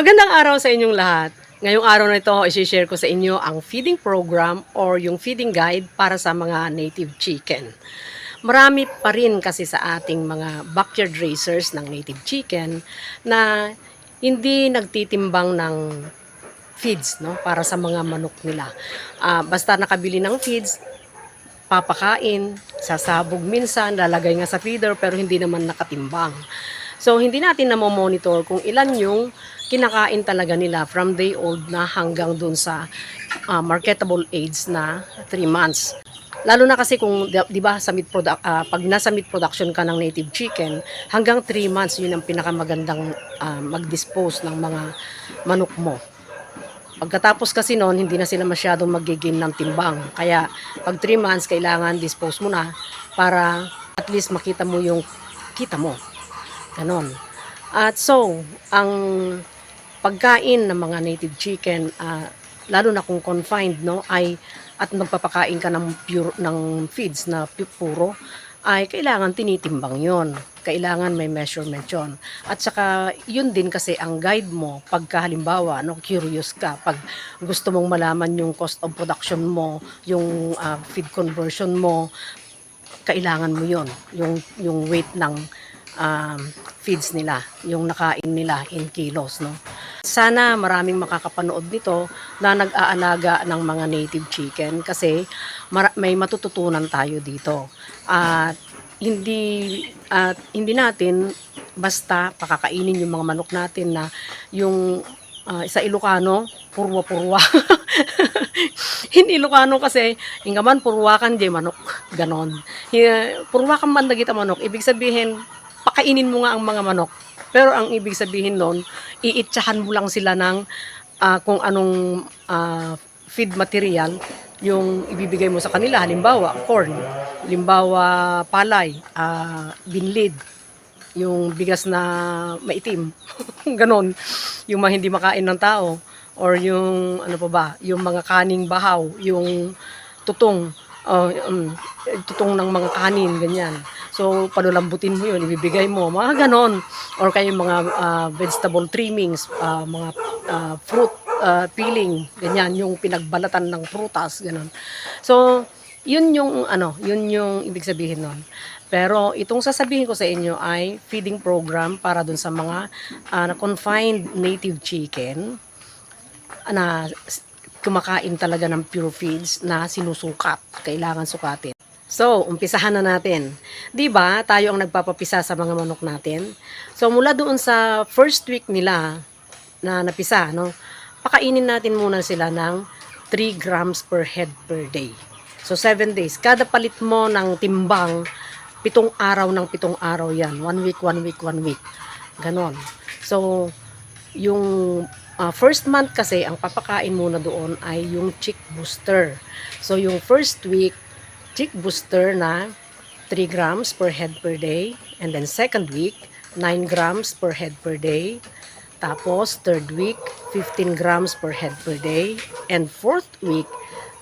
Magandang araw sa inyong lahat. Ngayong araw na ito, isi-share ko sa inyo ang feeding program or yung feeding guide para sa mga native chicken. Marami pa rin kasi sa ating mga backyard raisers ng native chicken na hindi nagtitimbang ng feeds no para sa mga manok nila. Ah, basta nakabili ng feeds, papakain, sasabog minsan, lalagay nga sa feeder pero hindi naman nakatimbang. So hindi natin na monitor kung ilan yung kinakain talaga nila from day old na hanggang dun sa ah, marketable age na 3 months. Lalo na kasi kung 'di ba sa meat product ah, pag nasa meat production ka ng native chicken, hanggang 3 months yun ang pinakamagandang ah, mag-dispose ng mga manok mo. Pagkatapos kasi noon, hindi na sila masyadong magiging ng timbang. Kaya pag 3 months, kailangan dispose mo na para at least makita mo yung kita mo. Ganon. At so, ang pagkain ng mga native chicken, ah, lalo na kung confined, no, ay at magpapakain ka ng pure ng feeds na pu- puro, ay kailangan tinitimbang yon. Kailangan may measurement yon. At saka, yun din kasi ang guide mo pagka halimbawa, no, curious ka, pag gusto mong malaman yung cost of production mo, yung ah, feed conversion mo, kailangan mo yon yung yung weight ng um, feeds nila, yung nakain nila in kilos, no. Sana maraming makakapanood nito na nag-aalaga ng mga native chicken kasi may matututunan tayo dito. At hindi at hindi natin basta pakakainin yung mga manok natin na yung ah, sa Ilocano, purwa-purwa. Hindi Ilocano kasi, ingaman purwakan di manok, ganon. Hi- Purwakan man dagita manok, ibig sabihin, pakainin mo nga ang mga manok. Pero ang ibig sabihin nun, iitsahan mo lang sila ng ah, kung anong ah, feed material yung ibibigay mo sa kanila. Halimbawa, corn. Halimbawa, palay, ah, binlid, yung bigas na maitim. Ganon. Yung mga hindi makain ng tao. Or yung, ano pa ba, yung mga kaning bahaw, yung tutong, uh, um, tutong ng mga kanin, ganyan. So, palulambutin mo yun, ibibigay mo, mga ganon. Or kayo mga ah, vegetable trimmings, ah, mga ah, fruit ah, peeling, ganyan, yung pinagbalatan ng prutas, ganon. So, yun yung, ano, yun yung ibig sabihin nun. Pero itong sasabihin ko sa inyo ay feeding program para dun sa mga na confined native chicken na kumakain talaga ng pure feeds na sinusukat. Kailangan sukatin. So, umpisahan na natin. 'Di ba? Tayo ang nagpapapisa sa mga manok natin. So, mula doon sa first week nila na napisa, no? Pakainin natin muna sila ng 3 grams per head per day. So, 7 days. Kada palit mo ng timbang, pitong araw ng pitong araw yan. One week, one week, one week. Ganon. So, yung ah, first month kasi, ang papakain muna doon ay yung chick booster. So, yung first week, chick booster na 3 grams per head per day. And then second week, 9 grams per head per day. Tapos, third week, 15 grams per head per day. And fourth week,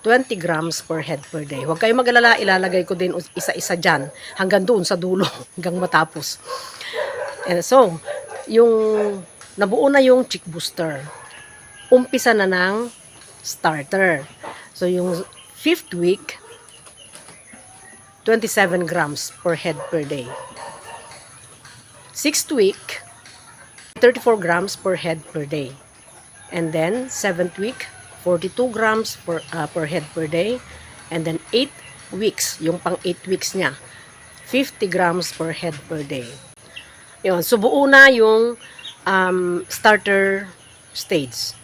20 grams per head per day. Huwag kayong mag-alala, ilalagay ko din isa-isa dyan hanggang doon sa dulo, hanggang matapos. And so, yung nabuo na yung chick booster, umpisa na ng starter. So, yung fifth week, 27 grams per head per day. Sixth week, 34 grams per head per day. And then, seventh week, 42 grams per, uh, per head per day. And then, 8 weeks, yung pang 8 weeks niya, 50 grams per head per day. Yun, so buo na yung um, starter stage.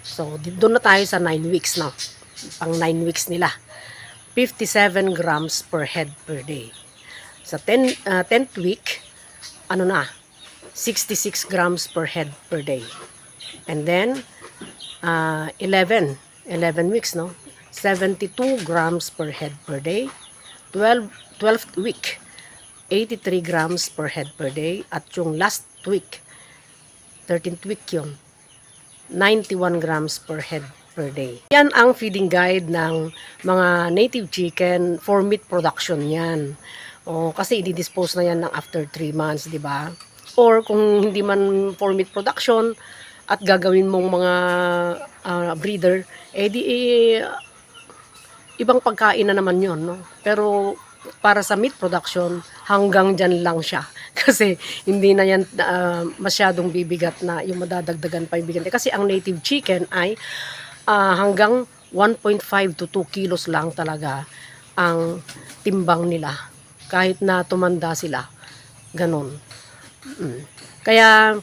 So, doon na tayo sa 9 weeks na. Pang 9 weeks nila. 57 grams per head per day. Sa 10, uh, 10th week, ano na, 66 grams per head per day. And then, uh, 11, 11 weeks, no? 72 grams per head per day. 12, 12th week, 83 grams per head per day. At yung last week, 13th week yun, 91 grams per head per day. Yan ang feeding guide ng mga native chicken for meat production yan. O, kasi i-dispose na yan ng after 3 months, di ba? Or kung hindi man for meat production, at gagawin mong mga ah, breeder, eh di eh, ibang pagkain na naman yon no? Pero para sa meat production, hanggang dyan lang siya. Kasi hindi na yan ah, masyadong bibigat na yung madadagdagan pa yung bigyan. Kasi ang native chicken ay ah, hanggang 1.5 to 2 kilos lang talaga ang timbang nila. Kahit na tumanda sila. Ganon. Mm. Kaya,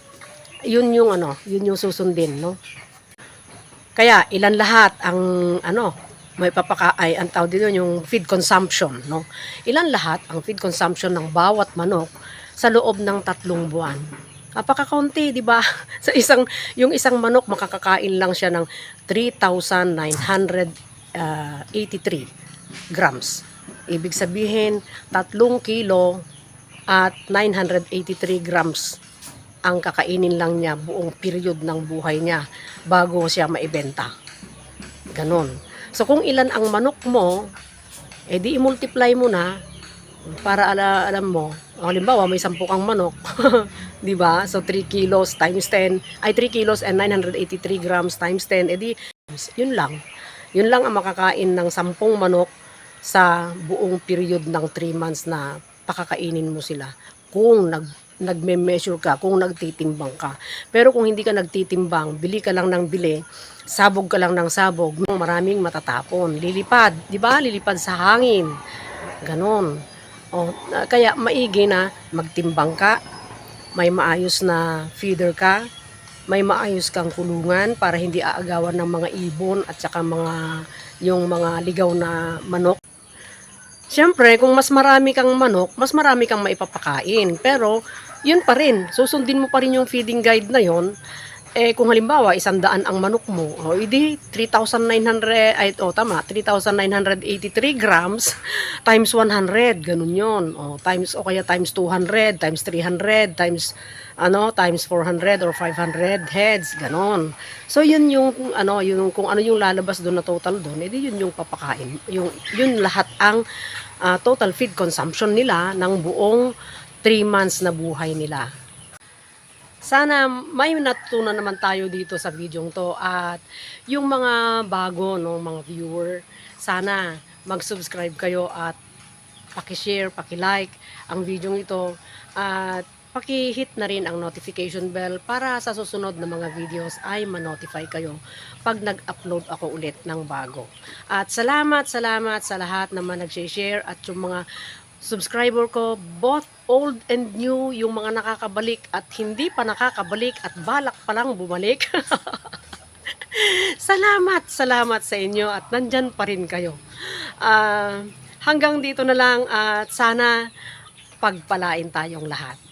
yun yung ano, yun yung susundin, no? Kaya, ilan lahat ang ano, may papaka ay ang tawag dito yung feed consumption, no? Ilan lahat ang feed consumption ng bawat manok sa loob ng tatlong buwan. Napakakaunti, di ba? Sa isang yung isang manok makakakain lang siya ng 3,983 grams. Ibig sabihin, tatlong kilo at 983 grams ang kakainin lang niya buong period ng buhay niya bago siya maibenta. Ganon. So kung ilan ang manok mo, eh i-multiply mo na para ala, alam mo, o, halimbawa may 10 kang manok, 'di ba? So 3 kilos times 10, ay 3 kilos and 983 grams times 10, edi yun lang. Yun lang ang makakain ng 10 manok sa buong period ng 3 months na pakakainin mo sila. Kung nag nagme-measure ka, kung nagtitimbang ka. Pero kung hindi ka nagtitimbang, bili ka lang ng bili, sabog ka lang ng sabog, maraming matatapon. Lilipad, di ba? Lilipad sa hangin. Ganon. O, kaya maigi na magtimbang ka, may maayos na feeder ka, may maayos kang kulungan para hindi aagawan ng mga ibon at saka mga yung mga ligaw na manok. Siyempre, kung mas marami kang manok, mas marami kang maipapakain. Pero, yun pa rin. Susundin mo pa rin yung feeding guide na yon. Eh, kung halimbawa, isang daan ang manok mo, o edi, 3,900, ay, o tama, 3,983 grams times 100, ganun yon. O, times, o kaya times 200, times 300, times, ano, times 400 or 500 heads, ganon. So, yun yung, ano, yung, kung ano yung lalabas doon na total doon, edi yun yung papakain. Yung, yun lahat ang ah, total feed consumption nila ng buong 3 months na buhay nila. Sana may natutunan naman tayo dito sa video to at yung mga bago no mga viewer sana mag-subscribe kayo at paki-share, paki-like ang video ito at paki-hit na rin ang notification bell para sa susunod na mga videos ay ma-notify kayo pag nag-upload ako ulit ng bago. At salamat, salamat sa lahat naman nag-share at yung mga subscriber ko, both old and new, yung mga nakakabalik at hindi pa nakakabalik at balak pa lang bumalik. salamat, salamat sa inyo at nandyan pa rin kayo. Ah, hanggang dito na lang at sana pagpalain tayong lahat.